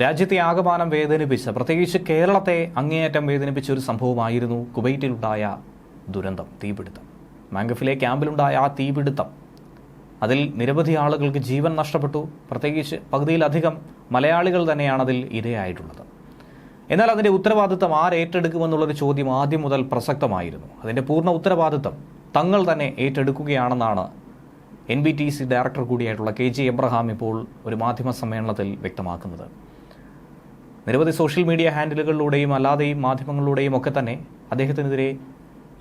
രാജ്യത്തെ ആകമാനം വേദനിപ്പിച്ച പ്രത്യേകിച്ച് കേരളത്തെ അങ്ങേയറ്റം വേദനിപ്പിച്ച ഒരു സംഭവമായിരുന്നു കുവൈറ്റിലുണ്ടായ ദുരന്തം തീപിടുത്തം. മാങ്കഫിലെ ക്യാമ്പിലുണ്ടായ ആ തീപിടുത്തം. അതിൽ നിരവധി ആളുകൾക്ക് ജീവൻ നഷ്ടപ്പെട്ടു. പ്രത്യേകിച്ച് പകുതിയിലധികം മലയാളികൾ തന്നെയാണ് അതിൽ ഇരയായിട്ടുള്ളത്. എന്നാൽ അതിന്റെ ഉത്തരവാദിത്തം ആരേറ്റെടുക്കുമെന്നുള്ളൊരു ചോദ്യം ആദ്യം മുതൽ പ്രസക്തമായിരുന്നു. അതിന്റെ പൂർണ ഉത്തരവാദിത്തം തങ്ങൾ തന്നെ ഏറ്റെടുക്കുകയാണെന്നാണ് N B T C director കൂടിയായിട്ടുള്ള K G Abraham ഇപ്പോൾ ഒരു മാധ്യമ സമ്മേളനത്തിൽ വ്യക്തമാക്കുന്നത്. നിരവധി സോഷ്യൽ മീഡിയ ഹാൻഡിലുകളിലൂടെയും അല്ലാതെയും മാധ്യമങ്ങളിലൂടെയും ഒക്കെ തന്നെ അദ്ദേഹത്തിനെതിരെ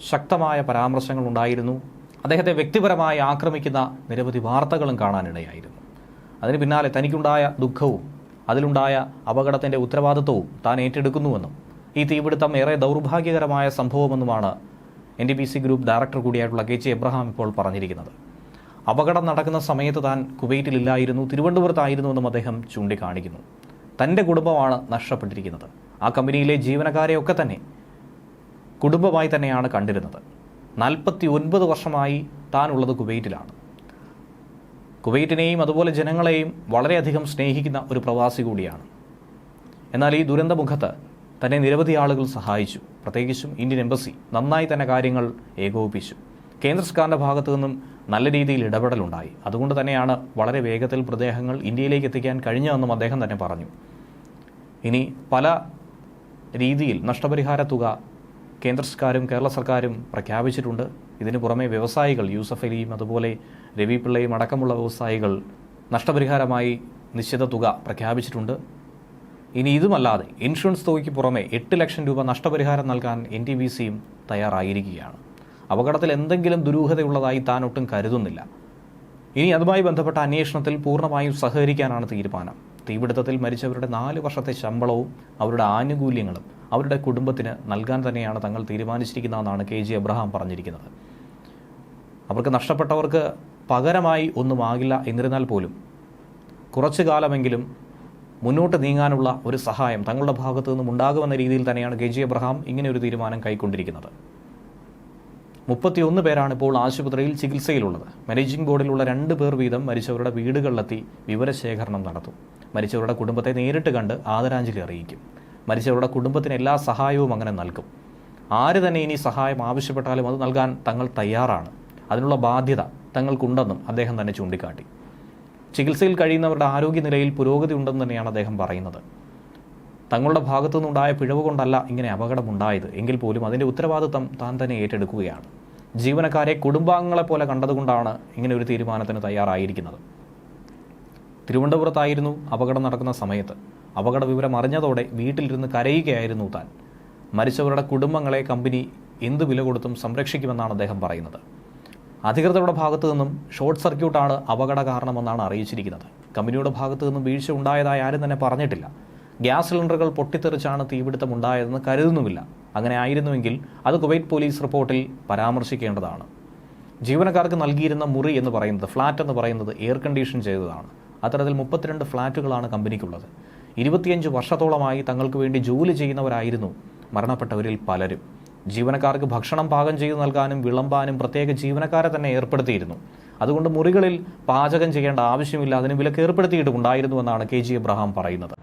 ശക്തമായ പരാമർശങ്ങൾ ഉണ്ടായിരുന്നു. അദ്ദേഹത്തെ വ്യക്തിപരമായി ആക്രമിക്കുന്ന നിരവധി വാർത്തകളും കാണാനിടയായിരുന്നു. അതിന് പിന്നാലെ തനിക്കുണ്ടായ ദുഃഖവും അതിലുണ്ടായ അപകടത്തിന്റെ ഉത്തരവാദിത്വവും താൻ ഏറ്റെടുക്കുന്നുവെന്നും ഈ തീപിടുത്തം ഏറെ ദൗർഭാഗ്യകരമായ സംഭവമെന്നുമാണ് N D P C group director കൂടിയായിട്ടുള്ള K G Abraham ഇപ്പോൾ പറഞ്ഞിരിക്കുന്നത്. അപകടം നടക്കുന്ന സമയത്ത് താൻ കുവൈറ്റിലില്ലായിരുന്നു തിരുവനന്തപുരത്തായിരുന്നുവെന്നും അദ്ദേഹം ചൂണ്ടിക്കാണിക്കുന്നു. തന്റെ കുടുംബമാണ് നഷ്ടപ്പെട്ടിരിക്കുന്നത്. ആ കമ്പനിയിലെ ജീവനക്കാരെയൊക്കെ തന്നെ കുടുംബമായി തന്നെയാണ് കണ്ടിരുന്നത്. നാൽപ്പത്തി ഒൻപത് വർഷമായി താനുള്ളത് കുവൈറ്റിലാണ്. കുവൈറ്റിനെയും അതുപോലെ ജനങ്ങളെയും വളരെയധികം സ്നേഹിക്കുന്ന ഒരു പ്രവാസി കൂടിയാണ്. എന്നാൽ ഈ ദുരന്തമുഖത്ത് തന്നെ നിരവധി ആളുകൾ സഹായിച്ചു. പ്രത്യേകിച്ചും ഇന്ത്യൻ എംബസി നന്നായി തന്നെ കാര്യങ്ങൾ ഏകോപിപ്പിച്ചു. കേന്ദ്ര സർക്കാരിന്റെ ഭാഗത്തു നിന്നും നല്ല രീതിയിൽ ഇടപെടലുണ്ടായി. അതുകൊണ്ട് തന്നെയാണ് വളരെ വേഗത്തിൽ പ്രദേഹങ്ങൾ ഇന്ത്യയിലേക്ക് എത്തിക്കാൻ കഴിഞ്ഞതെന്നും അദ്ദേഹം തന്നെ പറഞ്ഞു. ഇനി പല രീതിയിൽ നഷ്ടപരിഹാര തുക കേന്ദ്ര സർക്കാരും കേരള സർക്കാരും പ്രഖ്യാപിച്ചിട്ടുണ്ട്. ഇതിനു പുറമെ വ്യവസായികൾ യൂസഫ് അലിയും അതുപോലെ രവി പിള്ളയും അടക്കമുള്ള വ്യവസായികൾ നഷ്ടപരിഹാരമായി നിശ്ചിത തുക പ്രഖ്യാപിച്ചിട്ടുണ്ട്. ഇനി ഇതുമല്ലാതെ ഇൻഷുറൻസ് തുകയ്ക്ക് പുറമെ എട്ട് ലക്ഷം രൂപ നഷ്ടപരിഹാരം നൽകാൻ എൻ ടി ബി സിയും തയ്യാറായിരിക്കുകയാണ്. അപകടത്തിൽ എന്തെങ്കിലും ദുരൂഹതയുള്ളതായി താൻ ഒട്ടും കരുതുന്നില്ല. ഇനി അതുമായി ബന്ധപ്പെട്ട അന്വേഷണത്തിൽ പൂർണമായും സഹകരിക്കാനാണ് തീരുമാനം. തീപിടുത്തത്തിൽ മരിച്ചവരുടെ നാല് വർഷത്തെ ശമ്പളവും അവരുടെ ആനുകൂല്യങ്ങളും അവരുടെ കുടുംബത്തിന് നൽകാൻ തന്നെയാണ് തങ്ങൾ തീരുമാനിച്ചിരിക്കുന്നതെന്നാണ് കെ ജി എബ്രഹാം പറഞ്ഞിരിക്കുന്നത്. അവർക്ക് നഷ്ടപ്പെട്ടവർക്ക് പകരമായി ഒന്നുമാകില്ല എന്നിരുന്നാൽ പോലും കുറച്ചു കാലമെങ്കിലും മുന്നോട്ട് നീങ്ങാനുള്ള ഒരു സഹായം തങ്ങളുടെ ഭാഗത്തു നിന്നും ഉണ്ടാകുമെന്ന രീതിയിൽ തന്നെയാണ് കെ ജി എബ്രഹാം ഇങ്ങനെ ഒരു തീരുമാനം കൈക്കൊണ്ടിരിക്കുന്നത്. മുപ്പത്തിയൊന്ന് പേരാണ് ഇപ്പോൾ ആശുപത്രിയിൽ ചികിത്സയിലുള്ളത്. മാനേജിംഗ് ബോർഡിലുള്ള രണ്ട് പേർ വീതം മരിച്ചവരുടെ വീടുകളിലെത്തി വിവരശേഖരണം നടത്തും. മരിച്ചവരുടെ കുടുംബത്തെ നേരിട്ട് കണ്ട് ആദരാഞ്ജലി അറിയിക്കും. മരിച്ചവരുടെ കുടുംബത്തിന് എല്ലാ സഹായവും അങ്ങനെ നൽകും. ആര് തന്നെ ഇനി സഹായം ആവശ്യപ്പെട്ടാലും അത് നൽകാൻ തങ്ങൾ തയ്യാറാണ്. അതിനുള്ള ബാധ്യത തങ്ങൾക്കുണ്ടെന്നും അദ്ദേഹം തന്നെ ചൂണ്ടിക്കാട്ടി. ചികിത്സയിൽ കഴിയുന്നവരുടെ ആരോഗ്യനിലയിൽ പുരോഗതി ഉണ്ടെന്ന് തന്നെയാണ് അദ്ദേഹം പറയുന്നത്. തങ്ങളുടെ ഭാഗത്തു നിന്നുണ്ടായ പിഴവ് കൊണ്ടല്ല ഇങ്ങനെ അപകടമുണ്ടായത്. എങ്കിൽ പോലും അതിന്റെ ഉത്തരവാദിത്തം താൻ തന്നെ ഏറ്റെടുക്കുകയാണ്. ജീവനക്കാരെ കുടുംബാംഗങ്ങളെ പോലെ കണ്ടതുകൊണ്ടാണ് ഇങ്ങനെ ഒരു തീരുമാനത്തിന് തയ്യാറായിരിക്കുന്നത്. തിരുവനന്തപുരത്തായിരുന്നു അപകടം നടക്കുന്ന സമയത്ത്. അപകട വിവരം അറിഞ്ഞതോടെ വീട്ടിലിരുന്ന് കരയുകയായിരുന്നു താൻ. മരിച്ചവരുടെ കുടുംബങ്ങളെ കമ്പനി എന്ത് വില കൊടുത്തും സംരക്ഷിക്കുമെന്നാണ് അദ്ദേഹം പറയുന്നത്. അധികൃതരുടെ ഭാഗത്തു നിന്നും ഷോർട്ട് സർക്യൂട്ടാണ് അപകട കാരണമെന്നാണ് അറിയിച്ചിരിക്കുന്നത്. കമ്പനിയുടെ ഭാഗത്തു നിന്നും വീഴ്ച ഉണ്ടായതായി ആരും തന്നെ പറഞ്ഞിട്ടില്ല. ഗ്യാസ് സിലിണ്ടറുകൾ പൊട്ടിത്തെറിച്ചാണ് തീപിടുത്തം ഉണ്ടായതെന്ന് കരുതുന്നുമില്ല. അങ്ങനെ ആയിരുന്നുവെങ്കിൽ അത് കുവൈറ്റ് പോലീസ് റിപ്പോർട്ടിൽ പരാമർശിക്കേണ്ടതാണ്. ജീവനക്കാർക്ക് നൽകിയിരുന്ന മുറി എന്ന് പറയുന്നത് ഫ്ലാറ്റ് എന്ന് പറയുന്നത് എയർ കണ്ടീഷൻ ചെയ്തതാണ്. അത്തരത്തിൽ മുപ്പത്തിരണ്ട് ഫ്ലാറ്റുകളാണ് കമ്പനിക്കുള്ളത്. ഇരുപത്തിയഞ്ച് വർഷത്തോളമായി തങ്ങൾക്ക് വേണ്ടി ജോലി ചെയ്യുന്നവരായിരുന്നു മരണപ്പെട്ടവരിൽ പലരും. ജീവനക്കാർക്ക് ഭക്ഷണം പാകം ചെയ്തു നൽകാനും വിളമ്പാനും പ്രത്യേക ജീവനക്കാരെ തന്നെ ഏർപ്പെടുത്തിയിരുന്നു. അതുകൊണ്ട് മുറികളിൽ പാചകം ചെയ്യേണ്ട ആവശ്യമില്ല അതിന് വിലക്ക് ഏർപ്പെടുത്തിയിട്ടുണ്ടായിരുന്നു എന്നാണ് കെ ജി എബ്രഹാം പറയുന്നത്.